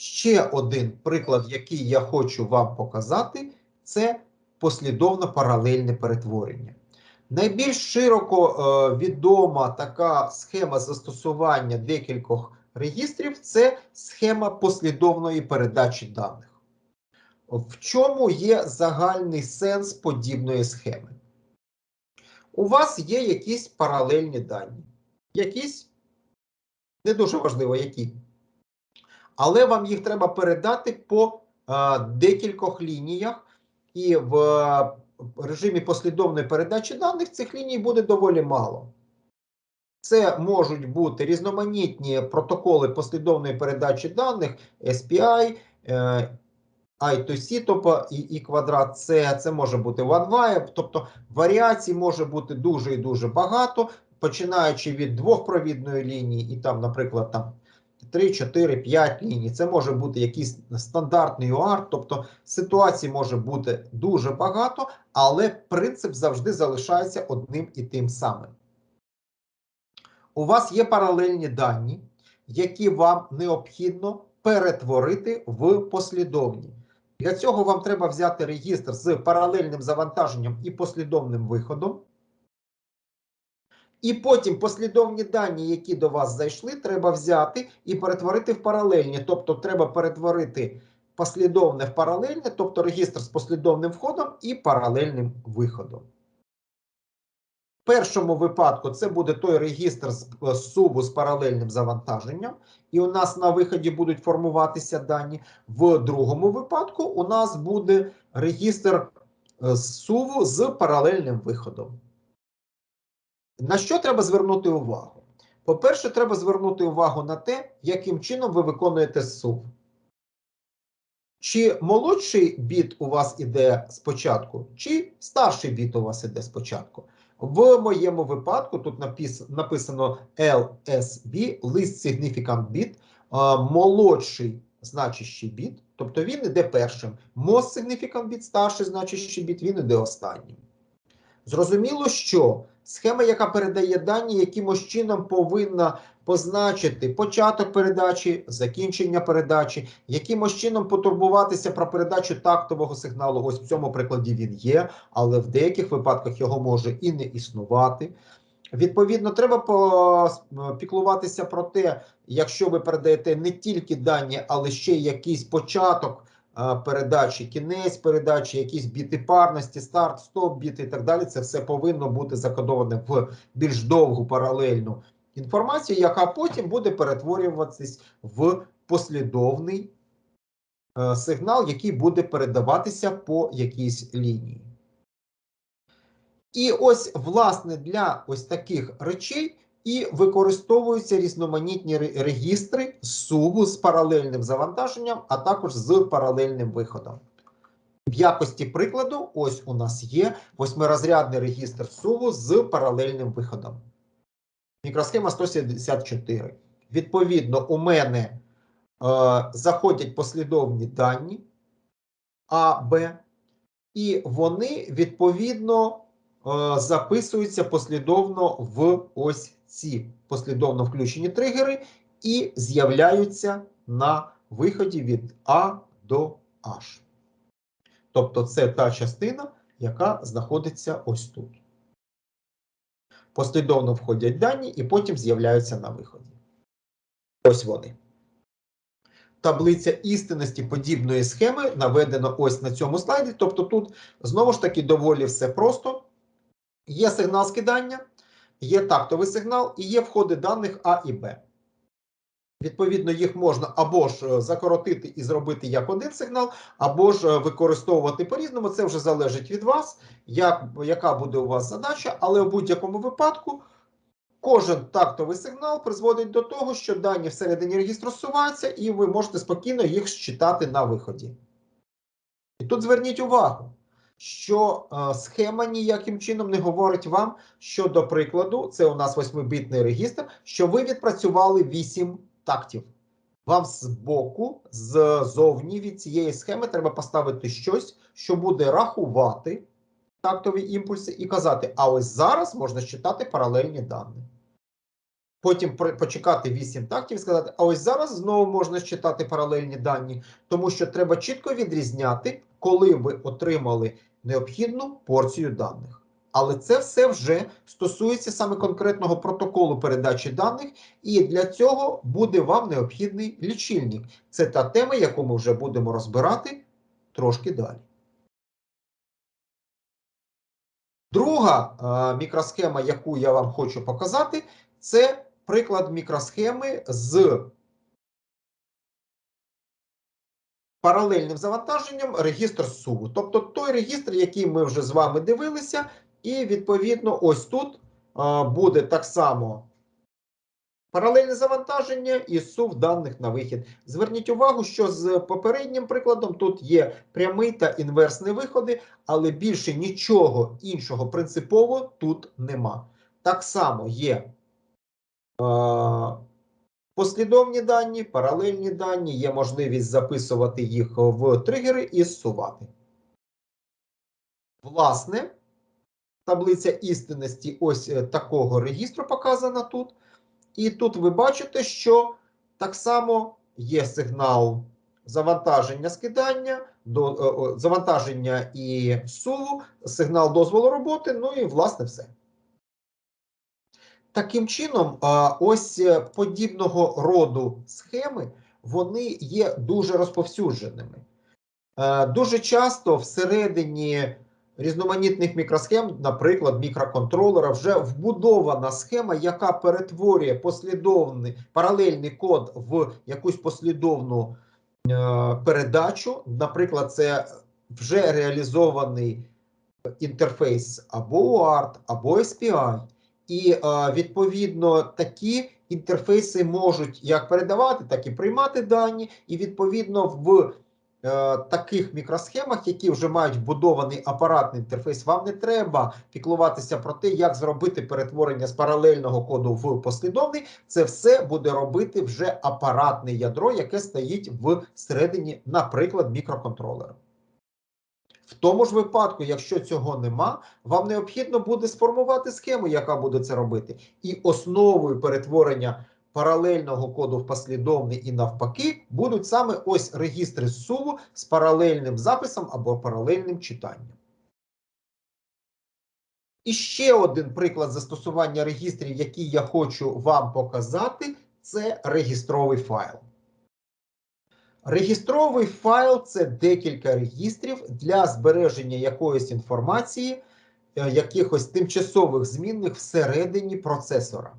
Ще один приклад, який я хочу вам показати, це послідовно паралельне перетворення. Найбільш широко е, відома така схема застосування декількох регістрів це схема послідовної передачі даних. В чому є загальний сенс подібної схеми? У вас є якісь паралельні дані, якісь не дуже важливо, які. Але вам їх треба передати по е, декількох лініях, і в е, режимі послідовної передачі даних цих ліній буде доволі мало. Це можуть бути різноманітні протоколи послідовної передачі даних, SPI, е, I2C, тобто і, і квадрат С, це може бути OneWire, тобто варіацій може бути дуже і дуже багато, починаючи від двохпровідної лінії, і там, наприклад, там 3, 4, 5 ліній. Це може бути якийсь стандартний UART, тобто ситуацій може бути дуже багато, але принцип завжди залишається одним і тим самим. У вас є паралельні дані, які вам необхідно перетворити в послідовні. Для цього вам треба взяти регістр з паралельним завантаженням і послідовним виходом. І потім послідовні дані, які до вас зайшли, треба взяти і перетворити в паралельні. Тобто, треба перетворити послідовне в паралельне, тобто регістр з послідовним входом і паралельним виходом. В першому випадку це буде той регістр з е, субу з паралельним завантаженням, і у нас на виході будуть формуватися дані. В другому випадку у нас буде регістр е, з суву з паралельним виходом. На що треба звернути увагу? По-перше, треба звернути увагу на те, яким чином ви виконуєте сув. Чи молодший біт у вас іде спочатку, чи старший біт у вас іде спочатку. В моєму випадку тут напис, написано LSB, Least Significant Bit, молодший значущий біт, тобто він іде першим. Most Significant Bit, старший значущий біт, він іде останнім. Зрозуміло, що схема, яка передає дані, якимось чином повинна позначити початок передачі, закінчення передачі, якимось чином потурбуватися про передачу тактового сигналу. Ось в цьому прикладі він є, але в деяких випадках його може і не існувати. Відповідно, треба піклуватися про те, якщо ви передаєте не тільки дані, але ще якийсь початок передачі, кінець передачі, якісь біти парності, старт, стоп, біти і так далі. Це все повинно бути закодоване в більш довгу паралельну інформацію, яка потім буде перетворюватись в послідовний е, сигнал, який буде передаватися по якійсь лінії. І ось, власне, для ось таких речей і використовуються різноманітні ре- регістри суву з паралельним завантаженням, а також з паралельним виходом. В якості прикладу, ось у нас є восьмирозрядний регістр суву з паралельним виходом. Мікросхема 174. Відповідно, у мене е, заходять послідовні дані А, Б, і вони відповідно е, записуються послідовно в ось ці послідовно включені тригери і з'являються на виході від А до H. Тобто, це та частина, яка знаходиться ось тут. Послідовно входять дані і потім з'являються на виході. Ось вони. Таблиця істинності подібної схеми наведена ось на цьому слайді. Тобто, тут знову ж таки доволі все просто. Є сигнал скидання, є тактовий сигнал і є входи даних А і Б. Відповідно, їх можна або ж е, закоротити і зробити як один сигнал, або ж е, використовувати по-різному. Це вже залежить від вас, як, яка буде у вас задача, але в будь-якому випадку кожен тактовий сигнал призводить до того, що дані всередині регістру зсуваються, і ви можете спокійно їх считати на виході. І тут зверніть увагу, що е, схема ніяким чином не говорить вам, що, до прикладу, це у нас 8-бітний регістр, що ви відпрацювали 8 тактів. Вам збоку, ззовні від цієї схеми треба поставити щось, що буде рахувати тактові імпульси і казати, а ось зараз можна читати паралельні дані. потім почекати 8 тактів і сказати, а ось зараз знову можна считати паралельні дані, тому що треба чітко відрізняти, коли ви отримали необхідну порцію даних. Але це все вже стосується саме конкретного протоколу передачі даних, і для цього буде вам необхідний лічильник. Це та тема, яку ми вже будемо розбирати трошки далі. Друга е, мікросхема, яку я вам хочу показати, це приклад мікросхеми з паралельним завантаженням регістр суву. Тобто той регістр, який ми вже з вами дивилися, і відповідно ось тут буде так само паралельне завантаження і сув даних на вихід. Зверніть увагу, що з попереднім прикладом тут є прямий та інверсний виходи, але більше нічого іншого принципово тут нема. Так само є послідовні дані, паралельні дані, є можливість записувати їх в тригери і зсувати. Власне, таблиця істинності ось е, такого регістру показана тут. І тут ви бачите, що так само є сигнал завантаження скидання, до, е, завантаження і суву, сигнал дозволу роботи, ну і власне все. Таким чином, ось е, подібного роду схеми вони є дуже розповсюдженими. Е, Дуже часто всередині різноманітних мікросхем, наприклад, мікроконтролера, вже вбудована схема, яка перетворює послідовний паралельний код в якусь послідовну е, передачу. Наприклад, це вже реалізований інтерфейс або UART, або SPI. І е, відповідно такі інтерфейси можуть як передавати, так і приймати дані. І відповідно в е, таких мікросхемах, які вже мають вбудований апаратний інтерфейс, вам не треба піклуватися про те, як зробити перетворення з паралельного коду в послідовний. Це все буде робити вже апаратне ядро, яке стоїть всередині, наприклад, мікроконтролера. В тому ж випадку, якщо цього нема, вам необхідно буде сформувати схему, яка буде це робити. І основою перетворення паралельного коду в послідовний і навпаки будуть саме ось регістри суву з паралельним записом або паралельним читанням. І ще один приклад застосування регістрів, який я хочу вам показати, це регістровий файл. Регістровий файл це декілька регістрів для збереження якоїсь інформації, е, якихось тимчасових змінних всередині процесора.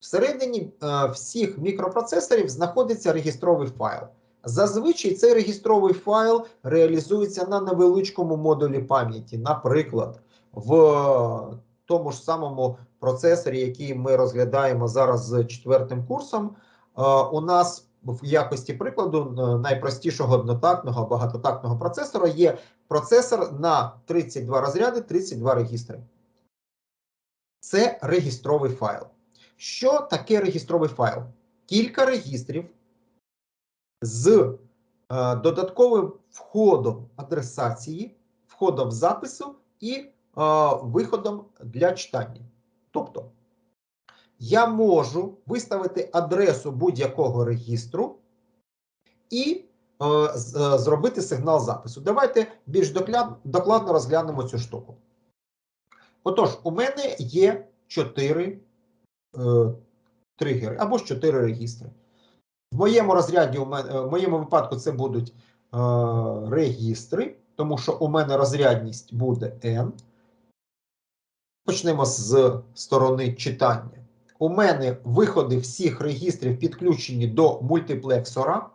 Всередині е, всіх мікропроцесорів знаходиться регістровий файл. Зазвичай цей регістровий файл реалізується на невеличкому модулі пам'яті. Наприклад, в тому ж самому процесорі, який ми розглядаємо зараз з четвертим курсом, е, у нас в якості прикладу е, найпростішого однотактного багатотактного процесора є процесор на 32 розряди, 32 регістри. Це регістровий файл. Що таке регістровий файл? Кілька регістрів з е, додатковим входом адресації, входом запису і е, виходом для читання. Тобто, я можу виставити адресу будь-якого регістру і е, з, е, зробити сигнал запису. Давайте більш докляд, докладно розглянемо цю штуку. Отож, у мене є 4 е, тригери або ж 4 регістри. В моєму розряді, у мене, в моєму випадку, це будуть е, регістри, тому що у мене розрядність буде N. Почнемо з сторони читання. У мене виходи всіх регістрів підключені до мультиплексора.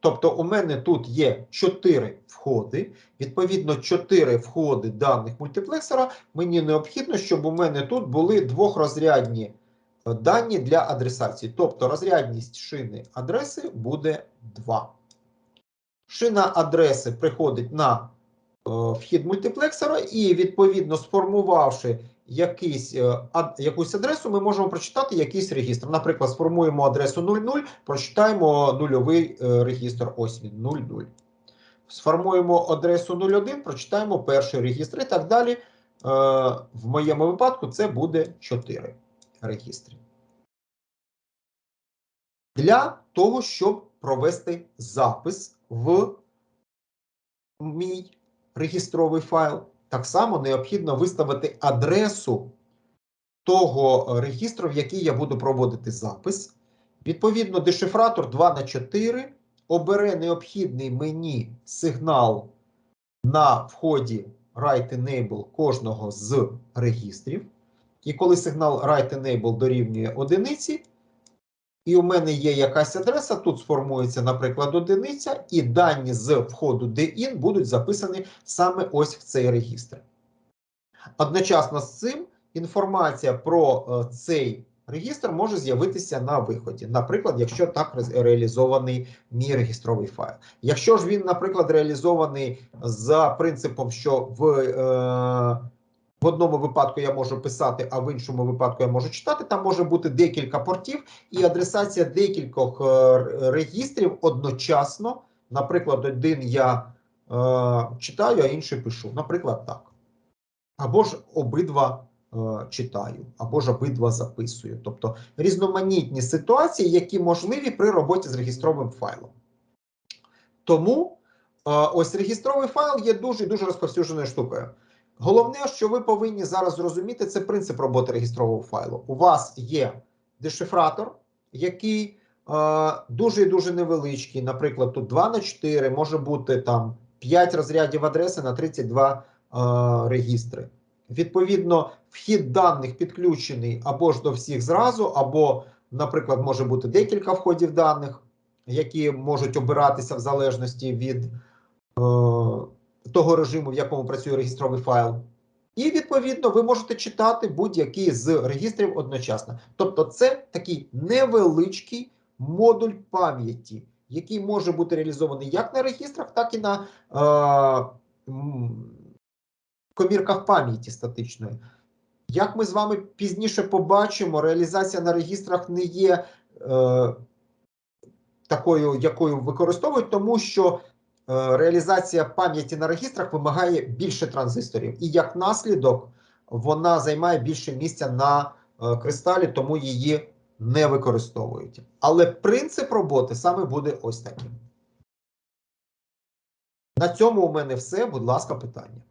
Тобто, у мене тут є 4 входи. Відповідно, 4 входи даних мультиплексора. Мені необхідно, щоб у мене тут були двохрозрядні е, дані для адресації. Тобто, розрядність шини адреси буде 2. Шина адреси приходить на е, вхід мультиплексора, і, відповідно, сформувавши якийсь, е, ад, якусь адресу, ми можемо прочитати якийсь регістр. Наприклад, сформуємо адресу 00, прочитаємо нульовий е, регістр. Ось він 00. Сформуємо адресу 01, прочитаємо перший регістр і так далі. Е, в моєму випадку це буде 4 регістри. для того, щоб провести запис в мій регістровий файл. Так само необхідно виставити адресу того регістру, в який я буду проводити запис. Відповідно, дешифратор 2 на 4 обере необхідний мені сигнал на вході Write Enable кожного з регістрів. І коли сигнал Write Enable дорівнює одиниці, і у мене є якась адреса, тут сформується, наприклад, одиниця, і дані з входу DIN будуть записані саме ось в цей регістр. Одночасно з цим інформація про е, цей регістр може з'явитися на виході. Наприклад, якщо так реалізований мій регістровий файл. Якщо ж він, наприклад, реалізований за принципом, що в, е, в одному випадку я можу писати, а в іншому випадку я можу читати, там може бути декілька портів і адресація декількох е, р- регістрів одночасно. Наприклад, один я е, читаю, а інший пишу. Наприклад, так. Або ж обидва е, читаю, або ж обидва записую. Тобто різноманітні ситуації, які можливі при роботі з регістровим файлом. Тому е, ось регістровий файл є дуже дуже розповсюдженою штукою. Головне, що ви повинні зараз зрозуміти, це принцип роботи регістрового файлу. У вас є дешифратор, який е, дуже і дуже невеличкий. Наприклад, тут 2 на 4, може бути там 5 розрядів адреси на 32 е, регістри. Відповідно, вхід даних підключений або ж до всіх зразу, або, наприклад, може бути декілька входів даних, які можуть обиратися в залежності від е, того режиму, в якому працює регістровий файл. І відповідно ви можете читати будь-який з регістрів одночасно. Тобто, це такий невеличкий модуль пам'яті, який може бути реалізований як на регістрах, так і на е, комірках пам'яті статичної. Як ми з вами пізніше побачимо, реалізація на регістрах не є е, такою, якою використовують, тому що реалізація пам'яті на регістрах вимагає більше транзисторів, і як наслідок вона займає більше місця на е, кристалі, тому її не використовують. Але принцип роботи саме буде ось таким. На цьому у мене все. Будь ласка, питання.